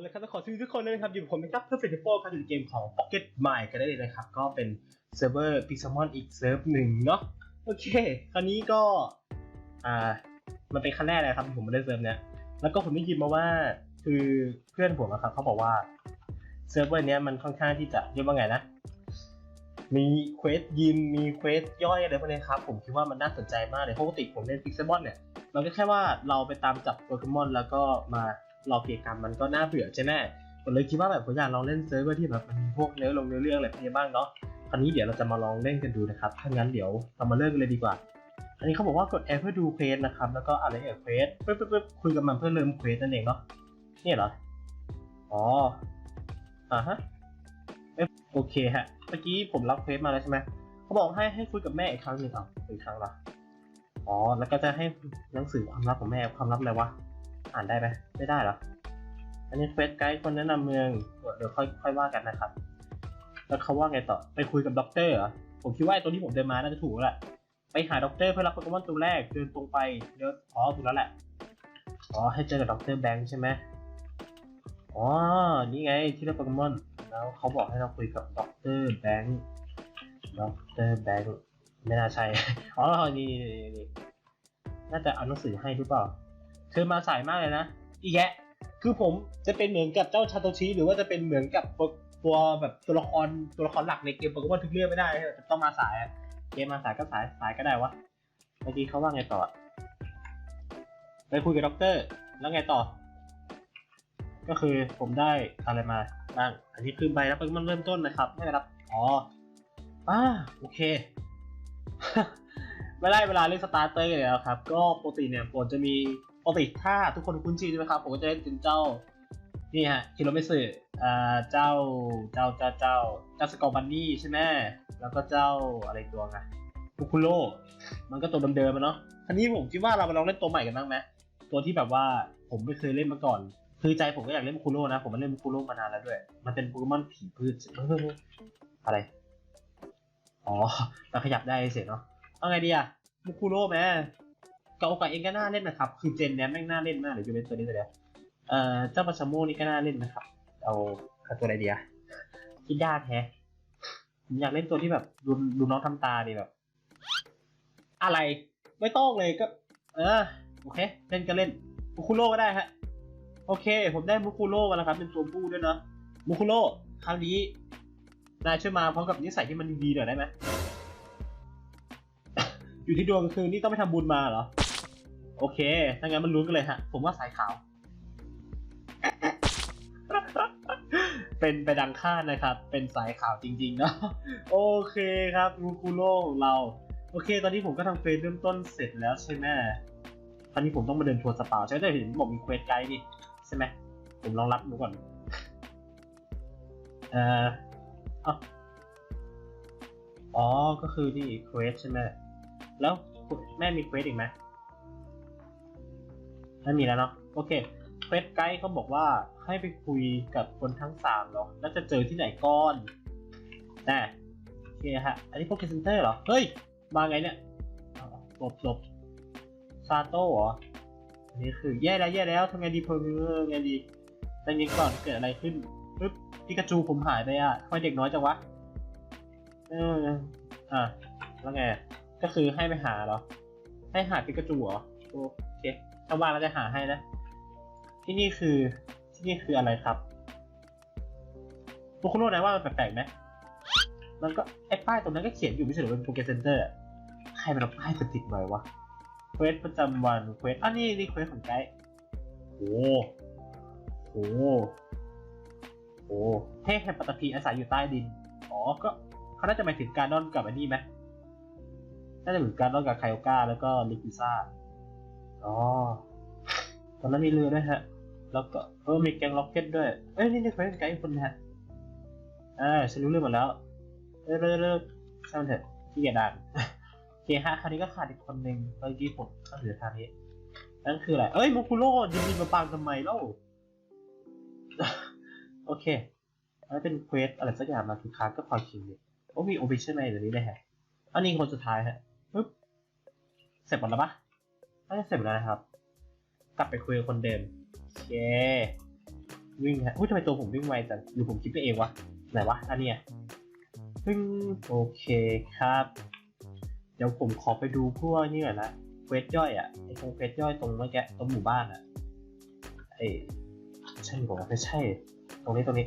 เลยครับต้องขอสวัสดีทุกคนด้วยนะครับ อยู่ผมนะครับเพื่อเฟรนด์โฟครับอยู่ในเกมของ Pocket Mine กันได้เลยนะครับ ก็เป็นเซิร์ฟเวอร์ Pixelmon อีกเซิร์ฟหนึ่งเนาะโอเค คราวนี้ก็ อ่า มันเป็นครั้งแรกเลยครับที่ผมมาเล่นเซิร์ฟเนี้ยแล้วก็ผมได้ยินมาว่าคือเพื่อนผมอะครับเขาบอกว่าเซิร์ฟเวอร์เนี้ยมันค่อนข้างที่จะเรียกว่าไงนะ มีเควสยิมมีเควสย่อยอะไรพวกนี้ครับ ผมคิดว่ามันน่าสนใจมากเลยปกติผมเล่น Pixelmon เนี่ยมันก็แค่ว่าเราไปตามจับโปเกมอนแล้วก็มา รอเกมกรรมมันก็น่าเบื่อใช่ไหมผมเลยคิดว่าแบบผมอยากลองเล่นเซิร์ฟเวอร์ที่แบบมันมีพวกเนื้อลงเนื้อเรื่องอะไรพวกนี้บ้างเนาะคราวนี้เดี๋ยวเราจะมาลองเล่นกันดูนะครับถ้างั้นเดี๋ยวเรามาเริ่มกันเลยดีกว่า อันนี้เขาบอกว่ากด F เพื่อดูเควสนะครับแล้วก็อะไรเอ่ยเควสปึ๊บปึ๊บปึ๊บคุยกับมันเพื่อเริ่มเควสนั่นเองเนาะนี่เหรออ๋ออ่าฮะเอ๊โอเคฮะเมื่อกี้ผมรับเควสมาแล้วใช่ไหมเขาบอกให้ให้คุยกับแม่อีกครั้งหนึ่งเอาอีกครั้งละอ๋อแล้วก็จะให้หนังสือความลับของแม่ความลับอะไรวะ อ่านได้ไหมไม่ได้หรอ อันนี้เฟซไกด์คนแนะนำเมืองเดี๋ยวค่อยค่อยว่ากันนะครับ แล้วเขาว่าไงต่อไปคุยกับด็อกเตอร์เหรอผมคิดว่าไอตัวที่ผมเดินมาน่าจะถูกแล้วแหละไปหาด็อกเตอร์เพื่อรับโปเกมอนตัวแรกเดินตรงไปเดี๋ยวอ๋อถูกแล้วแหละอ๋อให้เจอกับด็อกเตอร์แบงค์ใช่ไหมอ๋อ นี่ไงที่รับโปเกมอน แล้วเขาบอกให้เราคุยกับด็อกเตอร์แบงค์ด็อกเตอร์แบงค์ไม่น่าใช่ อ๋อ นี่นี่นี่นี่น่าจะเอาหนังสือให้หรือเปล่า เธอมาสายมากเลยนะ อีแยะ คือผมจะเป็นเหมือนกับเจ้าชาโตชิหรือว่าจะเป็นเหมือนกับตัวแบบตัวละครตัวละครหลักในเกมโปเกมอนทุกเรื่องไม่ได้จะต้องมาสายเกมมาสายก็สายสายก็ได้วะเมื่อกี้เขาว่าไงต่อไปคุยกับด็อกเตอร์แล้วไงต่อ ก็คือผมได้อะไรมาบ้างอันนี้คือใบรับมอนเริ่มต้นนะครับไม่ได้รับอ๋ออ่าโอเคไม่ได้เวลาเล่นสตาร์เตอร์เลยแล้วครับ ก็ปกติเนี่ยผมจะมี ปกติถ้าทุกคนคุ้นชินใช่ไหมครับ ผมก็จะเล่นเป็นเจ้า นี่ฮะคิโรเมสึอ่าเจ้าเจ้าเจ้าเจ้าเจ้าสกอร์บันนี่ใช่ไหมแล้วก็เจ้าอะไรตัวไงบุคุโรมันก็ตัวเดิมๆมันเนาะคราวนี้ผมคิดว่าเรามาลองเล่นตัวใหม่กันบ้างไหมตัวที่แบบว่าผมไม่เคยเล่นมาก่อน คือใจผมก็อยากเล่นบุคุโรนะ ผมมาเล่นบุคุโรมานานแล้วด้วย มันเป็นโปเกมอนผีพืชอะไร อ๋อเราขยับได้เสร็จเนาะเอาไงดีอะบุคุโร่แม่ เกากับเองก็น่าเล่นนะครับ คือเจนเนี้ยแม่งน่าเล่นมากเลยยูเวนตัวนี้ตัวเดียวเอ่อเจ้าปาชาโมนี่ก็น่าเล่นนะครับ เอาเอาตัวอะไรดีอะคิดยากแฮะอยากเล่นตัวที่แบบดูดูน้องทำตาดีแบบ อะไรไม่ต้องเลยก็ เออโอเค เล่นก็เล่นบุคุโร่ก็ได้ฮะโอเค ผมได้บุคุโร่มาแล้วครับ เป็นตัวผู้ด้วยเนาะบุคุโร่ครั้งนี้นายช่วยมาพร้อมกับนิสัยที่มันดีๆหน่อยได้ไหมอยู่ที่ดวงคือนี่ต้องไปทำบุญมาเหรอ โอเค ถ้างั้นมันรู้กันเลยฮะ ผมว่าสายขาว เป็นไปดังคาดนะครับ เป็นสายขาวจริงๆเนาะ โอเคครับรูคูโร่ของเรา โอเค ตอนนี้ผมก็ทำเฟซเริ่มต้นเสร็จแล้วใช่ไหมตอนนี้ผมต้องมาเดินทัวร์สปาใช่ไหมแต่เห็นบอกมีเควสไกด์นี่ใช่ไหม ผมลองรับดูก่อน เอ่อออ๋อ ก็คือนี่เควสใช่ไหม แล้วแม่มีเควสอีกไหม ไม่มีแล้วเนาะโอเคเควสไกด์เขาบอกว่าให้ไปคุยกับคนทั้งสามเนาะแล้วจะเจอที่ไหนก่อนแต่โอเคฮะ อันนี้พวกเซนเตอร์เหรอ เฮ้ย มาไงเนี่ยหลบหลบซาโต้เหรอ อันนี้คือแย่แล้วแย่แล้วทำไงดีเพอร์ไงดีแต่ยิงก่อนเกิดอะไรขึ้นปึ๊บพิกาจูผมหายไปอะทำไมเด็กน้อยจังวะ เออ อะ แล้วไง ก็คือให้ไปหาเหรอ ให้หาปิกาจูเหรอ ถ้าว่างเราจะหาให้นะ ที่นี่คือที่นี่คืออะไรครับพวกคุณรู้นะว่ามันแปลกๆไหมมันก็ไอ้ป้ายตรงนั้นก็เขียนอยู่ไม่ใช่หรอเป็นโปเกเซนเตอร์ใครมันเอาป้ายไปติดไว้วะเควสประจำวันเควสอะนี่นี่เควสของไกด์โอ้โหโอ้เทพแห่งปัตตภีอาศัยอยู่ใต้ดิน อ๋อ ก็เขาน่าจะหมายถึงการนอนกับอันนี้ไหมน่าจะเหมือนการนอกกับไคโอก้าแล้วก็ลิกิซ่า อ๋อตอนนั้นมีเรือด้วยฮะ แล้วก็เออมีแกงล็อกเก็ตด้วย เอ้ยนี่นี่ใครเป็นไกด์คนนะฮะอ่าฉันรู้เรื่องหมดแล้วเออเลิกเลิกช่างมันเถอะที่เกียจอ่านโอเคฮะคราวนี้ก็ขาดอีกคนหนึ่งเมื่อกี้ผมก็เหลือทางนี้นั่นคืออะไร เอ้ยมูคุโร่ยินดีมาปางทำไมเล่า โอเคอันนั้นเป็นเควสอะไรสักอย่างมาคือค้าก็พอคิวเนี่ยโอ้มีโอเปชั่นในเดี๋ยวนี้เลยฮะ อันนี้คนสุดท้ายฮะปึ๊บ เสร็จหมดแล้วปะ น่าจะเสร็จแล้วนะครับ กลับไปคุยกับคนเดิมเควิ่งฮะอุ้ยทำไมตัวผมวิ่งไวจังหรือผมคิดไปเองวะ ไหนวะ อันเนี้ยวิ่งโอเคครับ เดี๋ยวผมขอไปดูพวกนี่ก่อนนะเควสย่อยอะ ไอ้ตรงเควสย่อยตรงเมื่อกี้ตรงหมู่บ้านอะ ไอ้ใช่ผมไม่ใช่ ตรงนี้ตรงนี้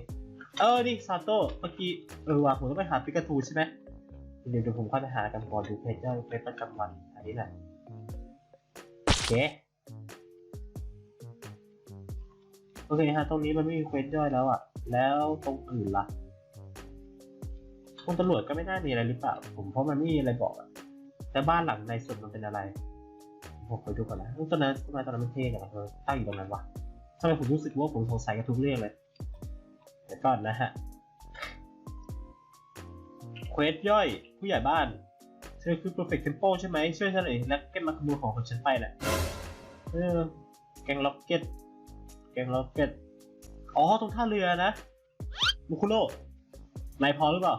เออนี่ซาโต้เมื่อกี้ เออว่ะผมต้องไปหาปิกาจูใช่ไหมเดี๋ยวเดี๋ยวผมเข้าไปหากันก่อนดูเควสย่อยเควสประจำวัน อันนี้แหละ เคโอเคฮะตรงนี้มันไม่มีเควสย่อยแล้วอะแล้วตรงอื่นล่ะคุณตำรวจก็ไม่น่ามีอะไรหรือเปล่า ผมเพราะมันไม่มีอะไรบอกอะแต่บ้านหลังในสุดมันเป็นอะไร ผมไปดูก่อนนะตอนนั้นทำไมตอนนั้นมันเท่กันนะเธอตั้งอยู่ตรงนั้นวะทำไมผมรู้สึกว่าผมสงสัยกับทุกเรื่องเลยเดี๋ยวก่อนนะฮะเควสย่อยผู้ใหญ่บ้าน ธอคือ perfect temple ใช่ไหมช่วยฉันหน่อยแล้วเก็บมาขโมยของของฉันไปแหละเออแกงล็อกเก็ตแกงล็อกเก็ตอ๋อตรงท่าเรือนะมุคุโร่นายพอหรือเปล่า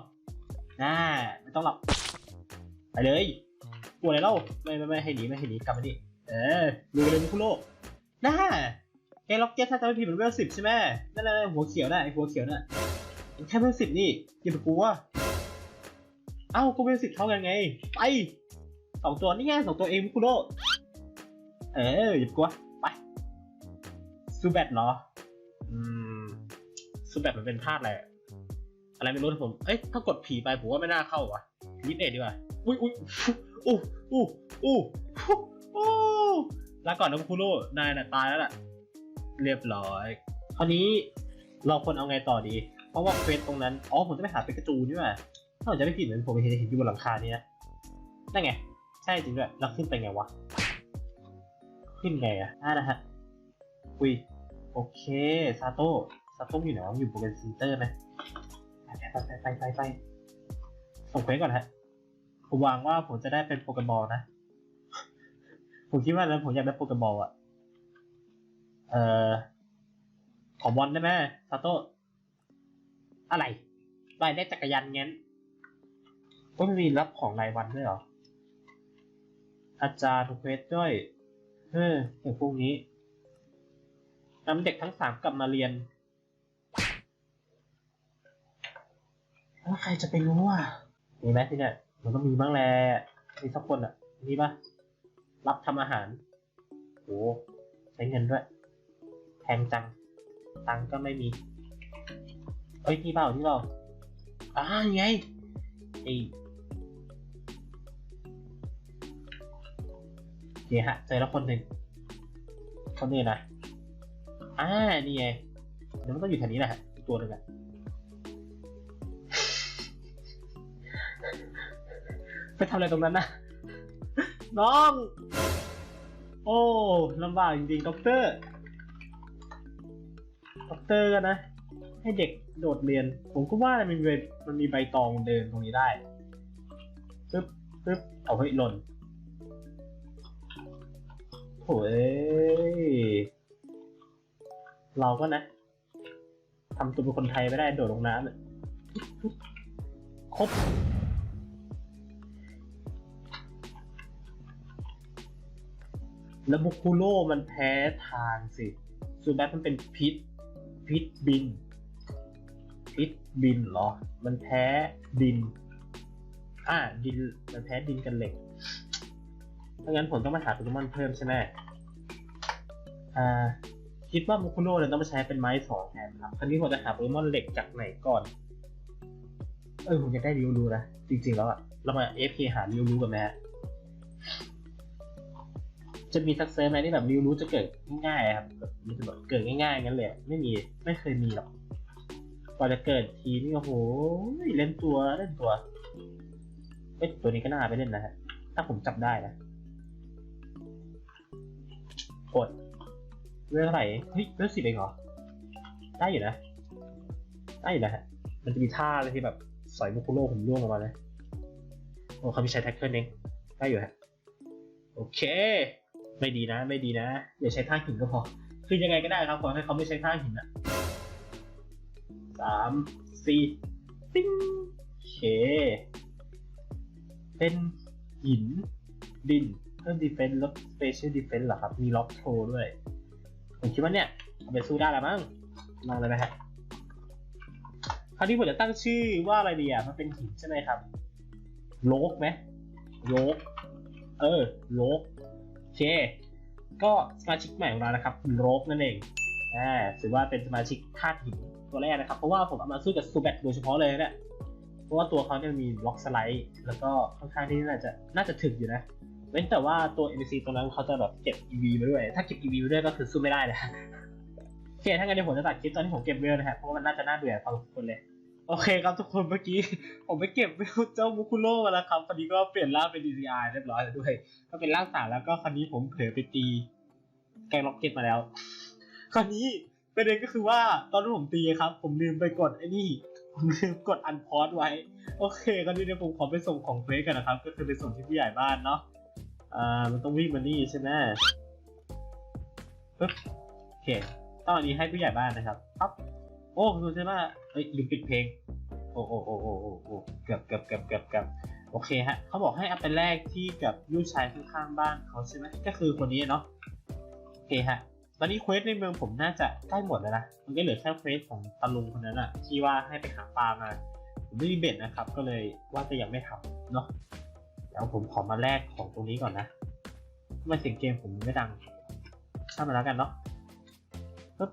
น่าไม่ต้องหรอกไปเลยกลัวอะไรเล่าไม่ไม่ไม่ให้หนีไม่ให้หนีกลับมาดิเออดูเลยมุคุโร่น่าแกล็อกเก็ตถ้าจำไม่ผิดมันเวลสิบใช่ไหมนั่นนั่นหัวเขียวน่ะไอหัวเขียวน่ะมันแค่เวลสิบนี่อย่าไปกลัว อ้าก็เวลสิบเท่ากันไง ไปสองตัวนี่ไงสองตัวเองมุคุโร่เอออย่าไปกลัวไปซูแบทเหรอ อืมซูแบทมันเป็นธาตุอะไรอะไรไม่รู้ผม เอ้ยถ้ากดผีไปผมว่าไม่น่าเข้าวะยิดเอ็ดดีกว่า อุ้ยอุ้ยอู้อู้อู้อู้ลาก่อนนะคุณโร่นายน่ะตายแล้วล่ะ เรียบร้อยคราวนี้เราควรเอาไงต่อดี เพราะว่าเควสตรงนั้น อ๋อผมจะไปหาเปกาจูนี่ว่ะ ถ้าผมจะไม่ผิดเหมือนผมเห็นเห็นอยู่บนหลังคานี้นะนั่นไง ใช่จริงด้วยแล้วขึ้นไปไงวะ ขึ้นไงอะอ่านะฮะอุ้ยโอเคซาโต้ซาโต้อยู่ไหนวะอยู่บนเซนเตอร์ไหมไปไปไปไปไปส่งเควสก่อนฮะผมหวังว่าผมจะได้เป็นโปเกมอลนะ ผมคิดว่าแล้วผมอยากได้โปเกมอลอะเอ่อ ขอบอลได้ไหมซาโต้อะไรรายได้จักรยานงั้น ก็ไม่มีรับของรายวันด้วยหรอ อาจารย์เควสด้วย เฮ้ยอย่างพวกนี้นำเด็กทั้งสามกลับมาเรียนแล้วใครจะไปรู้อะ มีไหมที่เนี่ยมันก็มีบ้างแหละมีสักคนอะ มีปะรับทำอาหาร โอ้ใช้เงินด้วย แพงจัง ตังก็ไม่มีเอ้ยที่เปล่าที่เปล่าอ่าไงไอ เดี๋ยวฮะเจอแล้วคนหนึ่งคนนี้นะอ่านี่ไงเดี๋ยวมันต้องอยู่แถวนี้แหละฮะตัวหนึ่งอะไปทำอะไรตรงนั้นนะน้อง โอ้ลำบากจริงๆด็อกเตอร์ด็อกเตอร์กันนะ ให้เด็กโดดเรียน ผมก็ว่ามันมีใบมันมีใบตองเดินตรงนี้ได้ปึ๊บปึ๊บเอาให้หล่น โอ้ยเราก็นะทำตัวเป็นคนไทยไม่ได้โดดลงน้ำเนี่ยครบแล้วบุคูโร่มันแพ้ทางสิซูแบทมันเป็นพิษ พิษบิน พิษบินเหรอ มันแพ้ดิน อ่าดิน มันแพ้ดินกันเหล็ก ถ้างั้นผมต้องมาหาโปเกมอนเพิ่มใช่ไหมอ่า คิดว่าบุคูโร่เนี่ยต้องมาใช้เป็นไม้สองแทนครับ คราวนี้ผมจะหาโปเกมอนเหล็กจากไหนก่อน เออผมจะได้ริวรู้นะ จริงๆแล้วอะเรามาเอฟเคหาริวรู้กันไหมฮะ จะมีสักเซอร์ไหมที่แบบริวรู้จะเกิดง่ายๆครับแบบมันจะแบบเกิดง่ายๆงั้นเลย ไม่มี ไม่เคยมีหรอกกว่าจะเกิดทีนี่โอ้โหเล่นตัวเล่นตัวเอ้ตัวนี้ก็น่าไปเล่นนะฮะ ถ้าผมจับได้นะ กดเรื่องอะไรเฮ้ยเรื่องสิบเองเหรอ ได้อยู่นะ ได้อยู่นะฮะ มันจะมีท่าอะไรที่แบบสอยมุคุโร่ผมร่วงออกมาเลย โอ้เขามีใช้แท็กเกิลเอง ได้อยู่ฮะ โอเค ไม่ดีนะ ไม่ดีนะ อย่าใช้ท่าหินก็พอ คือยังไงก็ได้ครับขอให้เขาไม่ใช้ท่าหินอะสามสี่ติ้งโอเค เป็นหินดิน เพิ่มดีเฟนส์ลดสเปเชียลดีเฟนส์เหรอครับ มีล็อกโทด้วย ผมคิดว่าเนี่ยเอาไปสู้ได้แล้วมั้งลองเลยไหมฮะคราวนี้ผมจะตั้งชื่อว่าอะไรดีอะมันเป็นหินใช่ไหมครับ โลกไหมโลก เออ โลกโอเค ก็สมาชิกใหม่ของเรานะครับโลกนั่นเองอ่าถือว่าเป็นสมาชิกธาตุหินตัวแรกนะครับ เพราะว่าผมเอามาสู้กับซูแบทโดยเฉพาะเลยเนี่ยเพราะว่าตัวเขาเนี่ยมีล็อกสไลด์ แล้วก็ค่อนข้างที่น่าจะน่าจะถึกอยู่นะ ว้นแต่ว่าตัว NPC ตัวนั้นเขาจะแบบเก็บ EV มาด้วย ถ้าเก็บ EV มาด้วยก็คือสู้ไม่ได้นะโอเคถ้างั้นเดี๋ยวผมจะตัดคลิปตอนที่ผมเก็บเวลนะฮะเพราะมันน่าจะน่าเบื่อพอสมควรเลย โอเคครับทุกคนเมื่อกี้ ผมไปเก็บเวลเจ้ามุคุโร่มาแล้วครับตอนนี้ก็เปลี่ยนร่างเป็น DCI เรียบร้อยแล้วด้วย ก็เป็นร่างสามแล้วก็คราวนี้ผมเผลอไปตีแกงล็อกเก็ตมาแล้ว คราวนี้ประเด็นก็คือว่าตอนที่ผมตีครับ ผมลืมไปกดไอ้นี่ผมลืมกดอันพอสไว้ โอเคคราวนี้เดี๋ยวผมขอไปส่งของเฟสกันนะครับ ก็คือไปส่งที่ผู้ใหญ่บ้านเนาะ อ่า มันต้องวิ่งมานี่ใช่ไหมปึ๊บโอเคต้องอันนี้ให้ผู้ใหญ่บ้านนะครับปั๊บโอ้คุณใช่ไหมเอ้ยลืมปิดเพลง โอ้โอ้โอ้โอ้โอ้โอ้เกือบเกือบเกือบเกือบเกือบโอเคฮะเขาบอกให้เอาไปแลกที่กับยูชายข้างๆบ้านเขาใช่ไหมก็คือคนนี้เนาะโอเคฮะตอนนี้เควสในเมืองผมน่าจะใกล้หมดแล้วนะ มันก็เหลือแค่เควสของตาลุงคนนั้นอะที่ว่าให้ไปหาปลามา ผมไม่มีเบ็ดนะครับ ก็เลยว่าจะยังไม่ทำเนาะ ดี๋ยวผมขอมาแลกของตรงนี้ก่อนนะทำไมเสียงเกมผมไม่ดังช่ามันแล้วกันเนาะปึ๊บ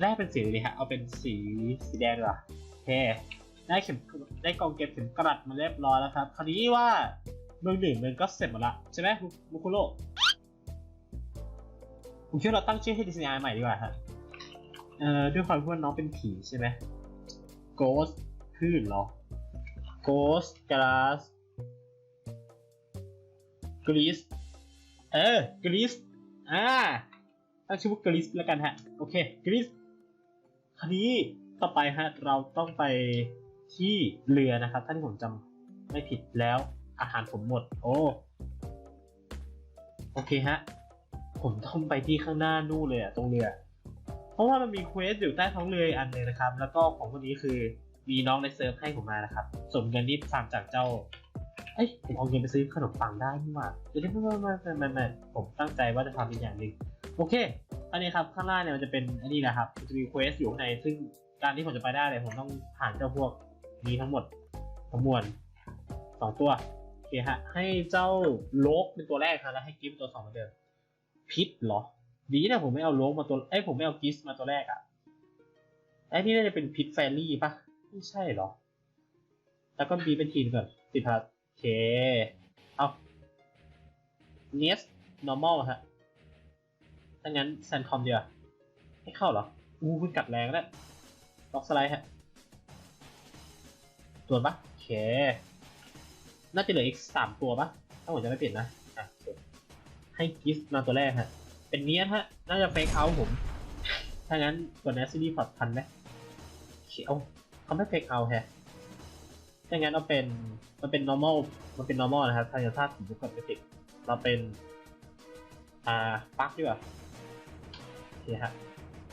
แลกเป็นสีเลยฮะเอาเป็นสีสีแดงดีกว่าโอเคได้เข็มได้กองเก็บเข็มกลัดมาเรียบร้อยแล้วครับ คราวนี้ว่าเมืองหนึ่งเมืองก็เสร็จหมดละใช่ไหมมุมุคุโร่ผมคิดว่าเราตั้งชื่อให้ดีไซน์ใหม่ดีกว่าฮะเอ่อด้วยความที่ว่าน้องเป็นผีใช่ไหม Ghost คลื่นเหรอ Ghost Glass กรีซเออกรีซอ่าตั้งชื่อว่ากรีซแล้วกันฮะ โอเคกรีซคราวนี้ต่อไปฮะเราต้องไปที่เรือนะครับถ้าที่ผมจำไม่ผิดแล้ว อาหารผมหมด โอ้โอเคฮะ ผมต้องไปที่ข้างหน้านู่นเลยอะตรงเรือ เพราะว่ามันมีเควสอยู่ใต้ท้องเรืออันหนึงนะครับ แล้วก็ของคนนี้คือมีน้องในเซิร์ฟให้ผมมานะครับส่วนเงินที่ฟามจากเจ้า เอ้ยผมเอาเงินไปซื้อขนมปังได้นี่หว่าเดี๋ยวไม่ไม่ไม่ไม่ไม่ผมตั้งใจว่าจะทำอีกอย่างหนึ่งโอเค อันนี้ครับข้างล่างเนี่ยมันจะเป็นอันนี้นะครับมันจะมีเควสอยู่ข้างในซึ่งการที่ผมจะไปได้เนี่ยผมต้องผ่านเจ้าพวกนี้ทั้งหมดทั้งมวลสองตัวโอเคฮะให้เจ้าโลกเป็นตัวแรกครับแล้วให้กิฟต์ตัวสองเหมือนเดิมพิษเหรอ ดีนะผมไม่เอาโลกมาตัวเอ้ยผมไม่เอากิฟต์มาตัวแรกอะไอ้นี่น่าจะเป็นพิษแฟรี่ปะไม่ใช่เหรอแล้วก็บีเป็นทีมก่อนสิพัท เค เอาเนส normal ฮะ ถ้างั้นแซนคอมเดียวาไม่เข้าเหรอ อู้คุณกัดแรงแล้วล็อกสไลด์ฮะตัวปะโอเค น่าจะเหลืออีกสามตัวปะถ้าผมจะไม่ผิดนะ อะ ให้กิฟต์มาตัวแรกฮะ เป็นเนียสฮะ น่าจะเฟกเอาผม ถ้างั้นตัวเนสซีรีพอร์ตทันไหมโอเคเอาเขาไม่เฟกเอาแฮะ ถ้างั้นเอาเป็นมันเป็น normal มันเป็น normal นะครับทางยาธาตุสีบุกกับไม่ติดเราเป็น อ่าปักดีกว่าโอเคฮะ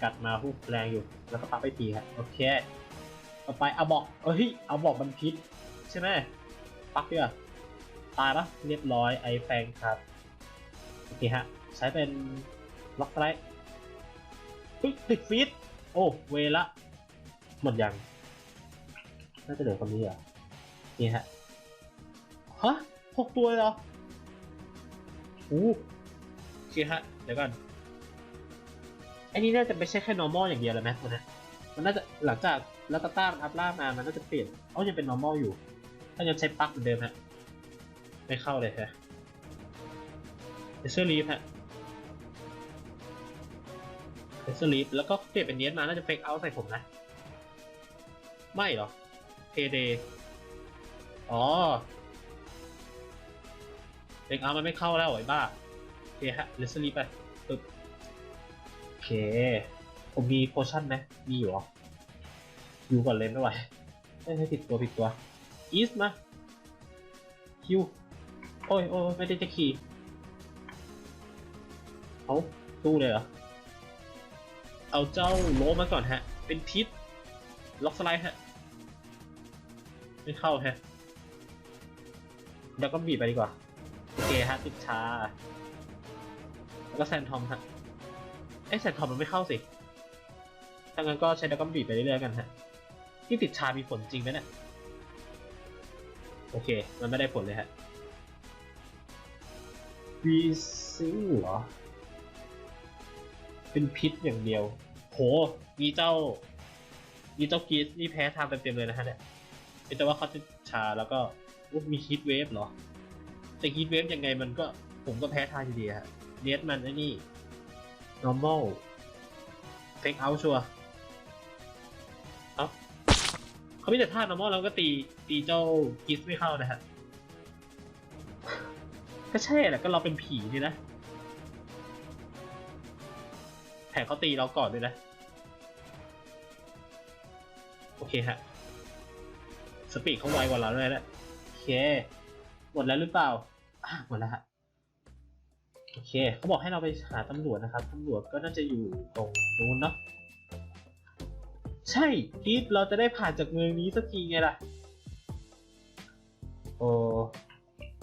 กัดมาผู้แรงอยู่ แล้วก็ปักไปทีฮะโอเค ต่อไปเอาบอกเอ้ยเอาบอกมันพิษใช่ไหมปักดีกว่าตายปะเรียบร้อยไอแฟงครับโอเคฮะใช้เป็นล็อกไลด์เฮ้ยติดฟีดโอ้เวละหมดยังน่าจะเหลือคนนี้เหรอ นี่ฮะฮะหกตัวเลยเหรออู้โอเคฮะเดี๋ยวก่อนอ้นี่น่าจะไม่ใช่แค่ normal อย่างเดียวแล้วนะมันนะมันน่าจะหลังจากล้วตาต้าอัพล่ามามันน่าจะเปลี่ยนเอายังเป็น normal อยู่ ถ้ายังใช้ปลั๊กเหมือนเดิมฮะไม่เข้าเลยฮะเอเซอร์ลีฟฮะเอเซอร์ลีฟแล้วก็เปลี่ยนเป็นเนียสมาน่าจะเฟกเอาใส่ผมนะ ไม่หรอเพเด อ๋อเด็กอาร์มันไม่เข้าแล้วไอ้บ้าโอเคฮะเลสลีไปปึ๊บโอเค ผมมีโพชั่นไหมมีอยู่หรออยู่ก่อนเลยไม่ไหวไม่ให้ผิดตัวผิดตัวอีสมาคิวโอ้ยโอ้ยไม่ได้จะขี่เอาตู้เลยเหรอ เอาเจ้าโลมาก่อนฮะ เป็นพิษ ล็อกสไลด์ฮะ ไม่เข้าฮะ แล้วก็บีบไปดีกว่า โอเคฮะติดชา แล้วก็แซนทอมฮะไอ้แซนทอมมันไม่เข้าสิ ถ้างั้นก็ใช้ดักกัมบีไปเรื่อยๆกันฮะ ที่ติดชามีผลจริงไหมเนี่ย โอเค มันไม่ได้ผลเลยฮะวีซิงเหรอ เป็นพิษอย่างเดียว โห มีเจ้า มีเจ้ากีสนี่แพ้ทางเต็มๆเลยนะฮะเนี่ยเป็นแต่ว่าเขาจะชาแล้วก็ อุ๊ยมีฮีทเวฟเหรอ แต่ฮีทเวฟยังไงมันก็ผมก็แพ้ทางอยู่ดีฮะเนสมันไอ้นี่ normal fake out ชัวร์เอ้าเขาไม่แต่ท่า normal แล้วก็ตีตีเจ้ากิสไม่เข้านะฮะ ก็ใช่แหละก็เราเป็นผีนี่นะแผนเขาตีเราก่อนด้วยนะ โอเคฮะ สปีดเขาไวกว่าเราเลยนะโอ เค หมดแล้วหรือเปล่าอะหมดแล้วฮะโอเคเขาบอกให้เราไปหาตำรวจนะครับตำรวจก็น่าจะอยู่ตรงนู้นเนาะใช่พีทเราจะได้ผ่านจากเมืองนี้สักทีไงล่ะ โอ้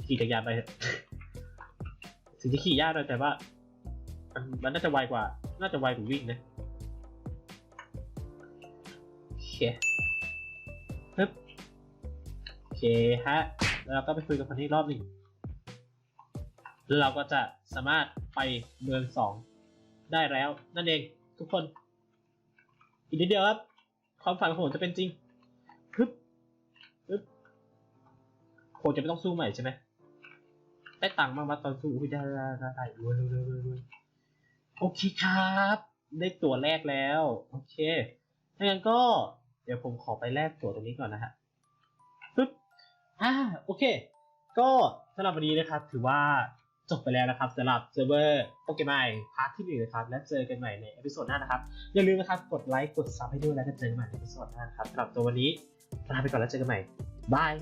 ขี่จักรยานไปถึงจะขี่ยากหน่อยแต่ว่า มันมันน่าจะไวกว่า น่าจะไวกว่าวิ่งนะโอเค เคฮะ แล้วเราก็ไปคุยกับคนนี้อีกรอบหนึ่งแล้วเราก็จะสามารถไปเมืองสองได้แล้วนั่นเองทุกคน อีกนิดเดียวครับ ความฝันของผมจะเป็นจริงฮึบฮึบโหจะไม่ต้องสู้ใหม่ใช่ไหมได้ตังค์มากมาตอนสู้อุ้ยได้ได้ได้ได้รวยรวยรวยรวยโอเคครับ ได้ตั๋วแรกแล้ว โอเคถ้างั้นก็เดี๋ยวผมขอไปแลกตั๋วตรงนี้ก่อนนะฮะ อ่าโอเค ก็สำหรับวันนี้นะครับถือว่าจบไปแล้วนะครับสำหรับเซิร์ฟเวอร์โปเกมอนพาร์ทที่หนึ่งนะครับ และเจอกันใหม่ในเอพิโซดหน้านะครับ อย่าลืมนะครับกดไลค์กดซับให้ด้วยแล้วก็เจอกันใหม่ในเอพิโซดหน้านะครับสำหรับตัววันนี้ลาไปก่อนแล้วเจอกันใหม่บาย